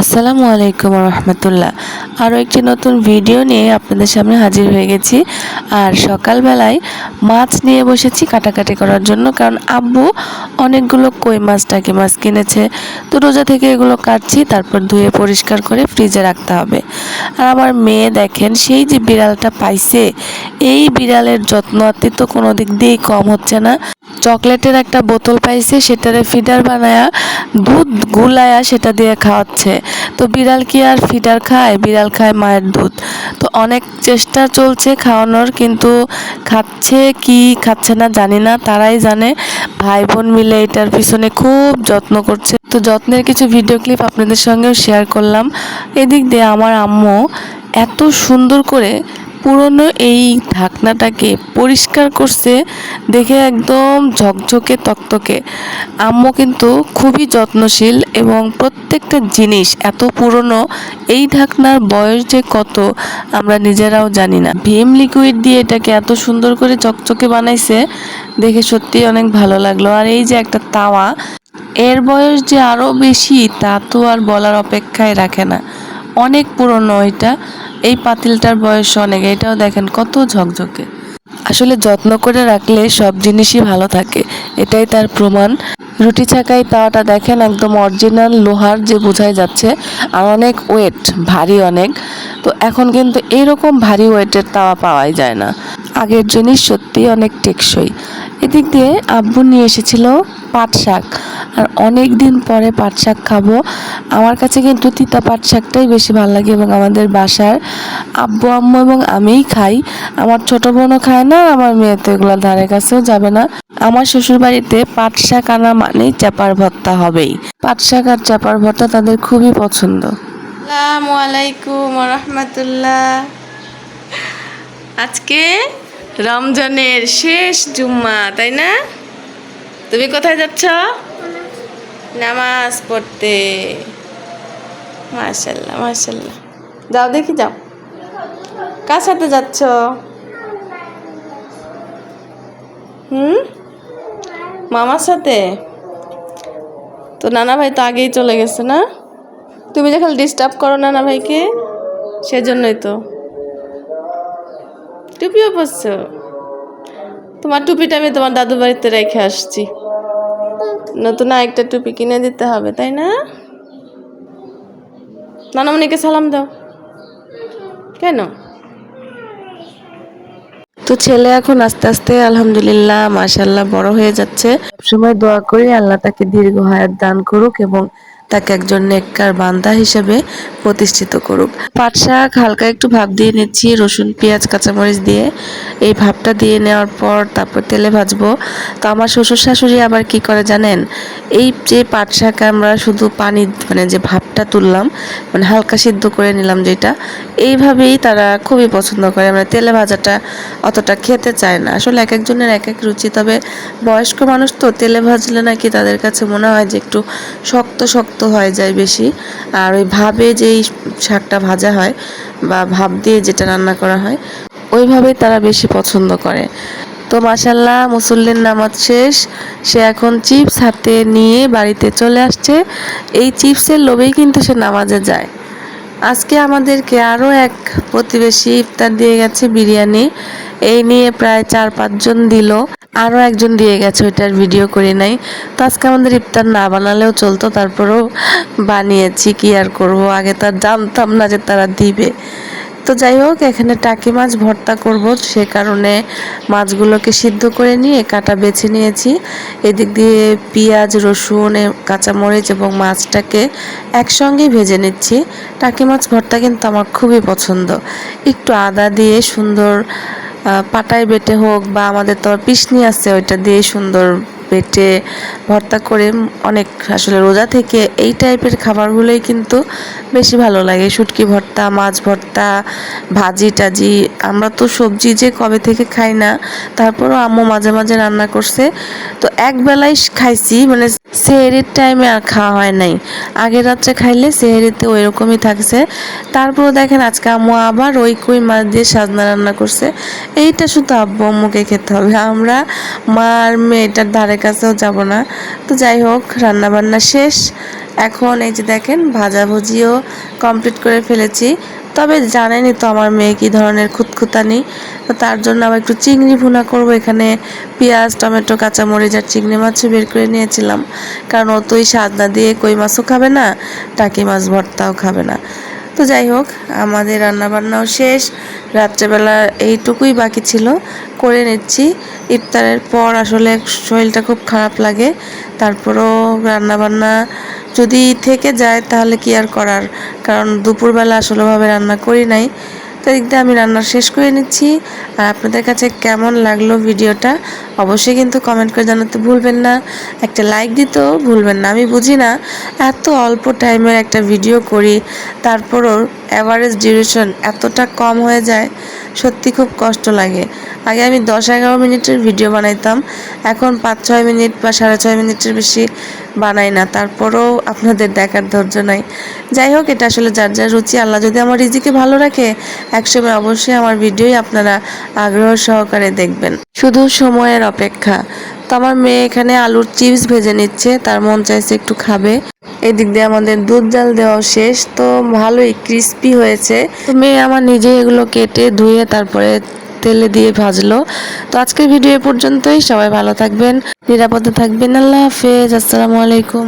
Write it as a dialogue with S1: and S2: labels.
S1: আসসালামু আলাইকুম রহমতুল্লাহ আরও একটি নতুন ভিডিও নিয়ে আপনাদের সামনে হাজির হয়ে গেছি। আর সকালবেলায় মাছ নিয়ে বসেছি কাটাকাটি করার জন্য, কারণ আব্বু অনেকগুলো কই মাছ, টাকি মাছ কিনেছে। তো রোজা থেকে এগুলো কাটছি, তারপর ধুয়ে পরিষ্কার করে ফ্রিজে রাখতে হবে। আর আমার মেয়ে দেখেন, সেই যে বিড়ালটা পাইছে, এই বিড়ালের যত্ন আত্মি তো কোনো দিক দিয়েই কম হচ্ছে না। চকলেটের একটা বোতল পাইছে, সেটারে ফিডার বানায়া, দুধ গুলায়া সেটা দিয়ে খাওয়াচ্ছে। তো বিড়াল কি আর ফিডার খায়? বিড়াল খায় মায়ের দুধ। তো অনেক চেষ্টা চলছে খাওয়ানোর, কিন্তু খাচ্ছে কি, খাচ্ছে না জানি না, তারাই জানে। ভাই বোন মিলে এটার পিছনে খুব যত্ন করছে। তো যত্নের কিছু ভিডিও ক্লিপ আপনাদের সঙ্গেও শেয়ার করলাম। এদিক দিয়ে আমার আম্মু এত সুন্দর করে পুরনো এই ঢাকনাটাকে পরিষ্কার করছে দেখে একদম ঝকঝকে তকতকে। আম্মু কিন্তু খুবই যত্নশীল এবং প্রত্যেকটা জিনিস এত পুরনো, এই ঢাকনার বয়স যে কত আমরা নিজেরাও জানি না। ভীম লিকুইড দিয়ে এটাকে এত সুন্দর করে চকচকে বানাইছে, দেখে সত্যি অনেক ভালো লাগল। আর এই যে একটা তাওয়া, এর বয়স যে আরও বেশি তা তো আর বলার অপেক্ষায় রাখে না। অনেক পুরনো এটা। এই পাতিলটার বয়স অনেক, এটাও দেখেন কত ঝকঝকে। আসলে যত্ন করে রাখলে সব জিনিসই ভালো থাকে, এটাই তার প্রমাণ। রুটি ছাকাই তাওয়াটা দেখেন একদম অরিজিনাল লোহার যে বোঝাই যাচ্ছে, আর অনেক ওয়েট ভারী অনেক। তো এখন কিন্তু এরকম ভারী ওয়েটের তাওয়া পাওয়াই যায় না। আগের জিনিস সত্যিই অনেক টেকসই। এদিক দিয়ে আব্বু নিয়ে এসেছিল পাট শাক আর অনেক দিন পরে পাট শাক খাব। আমার কাছে কিন্তু তিতা পাট শাকটাই বেশি ভালো লাগে এবং আমাদের বাসার আব্বু, আম্মু এবং আমিই খাই। আমার ছোট বোনও খায় না, আমার মেয়ে তো এগুলো ধারে কাছেও যাবে না। আমার শ্বশুর বাড়িতে পাট শাক আনা মানেই চাপার ভর্তা হবেই। পাট শাক আর চাপার ভর্তা তাদের খুবই পছন্দ।
S2: আসসালামু আলাইকুম রহমতুল্লাহ আজকে রমজানের শেষ জুম্মা, তাই না? তুমি কোথায় যাচ্ছ? নামাজ পড়তে। মাশাল্লাহ মাশাল্লাহ যাও দেখি যাও। কার সাথে যাচ্ছ? হুম? মামার সাথে? তো নানা ভাই তো আগেই চলে গেছে না? তুমি যখন ডিস্টার্ব করো না না ভাইকে সেজন্যই তো। টুপিও পরছ? তোমার টুপিটা আমি তোমার দাদু বাড়িতে রেখে আসছি। নতুন আরেকটা টুপি কিনে দিতে হবে, তাই না? নানামণিকে সালাম দাও। কেন?
S1: তো ছেলে এখন আস্তে আস্তে আলহামদুলিল্লাহ মাসাল্লাহ বড় হয়ে যাচ্ছে। সবসময় দোয়া করি আল্লাহ তাকে দীর্ঘ হায়াত দান করুক এবং তাকে একজন নেককার বান্দা হিসেবে প্রতিষ্ঠিত করুক। পাট শাক হালকা একটু ভাপ দিয়ে নিচ্ছি, রসুন, পেঁয়াজ, কাঁচামরিচ দিয়ে। এই ভাপটা দিয়ে নেওয়ার পর তারপর তেলে ভাজবো। তো আমার শ্বশুর শাশুড়ি আবার কি করে জানেন? এই যে পাট শাক আমরা শুধু পানি মানে যে ভাপটা তুললাম মানে হালকা সিদ্ধ করে নিলাম যেটা, এইভাবেই তারা খুবই পছন্দ করে। মানে তেলে ভাজাটা অতটা খেতে চায় না। আসলে এক একজনের এক এক রুচি। তবে বয়স্ক মানুষ তো তেলে ভাজলে নাকি তাদের কাছে মনে হয় যে একটু শক্ত শক্ত হয়ে যায় বেশি। আর ওই ভাবে যেই শাকটা ভাজা হয় বা ভাপ দিয়ে যেটা রান্না করা হয়, ওইভাবেই তারা বেশি পছন্দ করে। তো মাসাল্লাহ মুসল্লির নামাজ শেষ। সে এখন চিপস হাতে নিয়ে বাড়িতে চলে আসছে। এই চিপসের লোভেই কিন্তু সে নামাজে যায়। আজকে আমাদেরকে আরও এক প্রতিবেশী ইফতার দিয়ে গেছে বিরিয়ানি। এই নিয়ে প্রায় চার পাঁচজন দিল। আরও একজন দিয়ে গেছে, ওইটার ভিডিও করি নাই। তো আজকে আমাদের ইফতার না বানালেও চলতো, তারপরেও বানিয়েছি, কি আর করব? আগে তার জানতাম না যে তারা দিবে। তো যাই হোক, এখানে টাকি মাছ ভর্তা করব, সে কারণে মাছগুলোকে সিদ্ধ করে নিয়ে কাটা বেছে নিয়েছি। এদিক দিয়ে পেঁয়াজ, রসুন কাঁচামরিচ এবং মাছটাকে একসঙ্গেই ভেজে নিচ্ছি। টাকি মাছ ভর্তা কিন্তু আমার খুবই পছন্দ। একটু আদা দিয়ে সুন্দর পাটায় বেটে হোক বা আমাদের তো পিসনি আছে ওইটা দিয়ে সুন্দর বেটে ভর্তা করে অনেক আসলে রোজা থেকে এই টাইপের খাবারগুলোই কিন্তু বেশি ভালো লাগে। শুটকি ভর্তা, মাছ ভর্তা, ভাজি টাজি। আমরা তো সবজি যে কবে থেকে খাই না, তারপরও আম্মু মাঝে মাঝে রান্না করছে। তো এক বেলায় খাইছি মানে সেহেরির টাইমে আর খাওয়া হয় নাই। আগের রাত্রে খাইলে সেহেরিতে ওই রকমই থাকছে। তারপরও দেখেন আজকে আম্মু আবার ওই কই মাছ দিয়ে সাজনা রান্না করছে। এইটা শুধু আব্বু আম্মুকে খেতে হবে। আমরা মা আর মেয়েটার ধারে কাছেও যাব না। তো যাই হোক রান্না বান্না শেষ। এখন এই যে দেখেন ভাজাভুজিও কমপ্লিট করে ফেলেছি। তবে জানেনই তো আমার মেয়ে কী ধরনের খুঁতখুতানি। তো তার জন্য আবার একটু চিংড়ি ভুনা করব। এখানে পেঁয়াজ, টমেটো, কাঁচামরিচ আর চিংড়ি মাছও বের করে নিয়েছিলাম। কারণ ও তো ওই সাদনা দিয়ে কই মাছও খাবে না, টাকি মাছ ভর্তাও খাবে না। তো যাই হোক, আমাদের রান্নাবান্নাও শেষ। রাত্রেবেলা এইটুকুই বাকি ছিল। করে নিচ্ছি। ইফতারের পর আসলে শরীরটা খুব খারাপ লাগে। তারপরও রান্নাবান্না যদি থেকে যায় তাহলে কি আর করার? কারণ দুপুরবেলা আসলেভাবে রান্না করি নাই। তো দিয়ে আমি রান্না শেষ করে নিচ্ছি। আর আপনাদের কাছে কেমন লাগল ভিডিওটা অবশ্যই কিন্তু কমেন্ট করে জানাতে ভুলবেন না। একটা লাইক দিতেও ভুলবেন না, আমি বুঝি না। এত অল্প টাইমের একটা ভিডিও করি, তারপরও অ্যাভারেজ ডিউরেশন এতটা কম হয়ে যায়, সত্যি খুব কষ্ট লাগে। আগে আমি দশ এগারো মিনিটের ভিডিও বানাইতাম, এখন পাঁচ ছয় মিনিট বা সাড়ে ছয় মিনিটের বেশি বানাই না, তারপরেও আপনাদের দেখার ধৈর্য নাই। যাই হোক, এটা আসলে যার যার রুচি, আল্লাহ যদি আমার রিজিকে ভালো রাখে, একসময় অবশ্যই আমার ভিডিওই আপনারা আগ্রহ সহকারে দেখবেন। শুধু সময়ের অপেক্ষা। তো আমার মেয়ে এখানে আলুর চিপস ভেজে নিচ্ছে, তার মন চাইছে একটু খাবে। এদিক দিয়ে আমাদের দুধ জাল দেওয়া শেষ, তো ভালোই ক্রিস্পি হয়েছে। তো মেয়ে আমার নিজে এগুলো কেটে ধুয়ে তারপরে তেলে দিয়ে ভাজলো। তো আজকের ভিডিও পর্যন্তই, সবাই ভালো থাকবেন, নিরাপদে থাকবেন, আল্লাহ হাফেজ, আসসালামু আলাইকুম।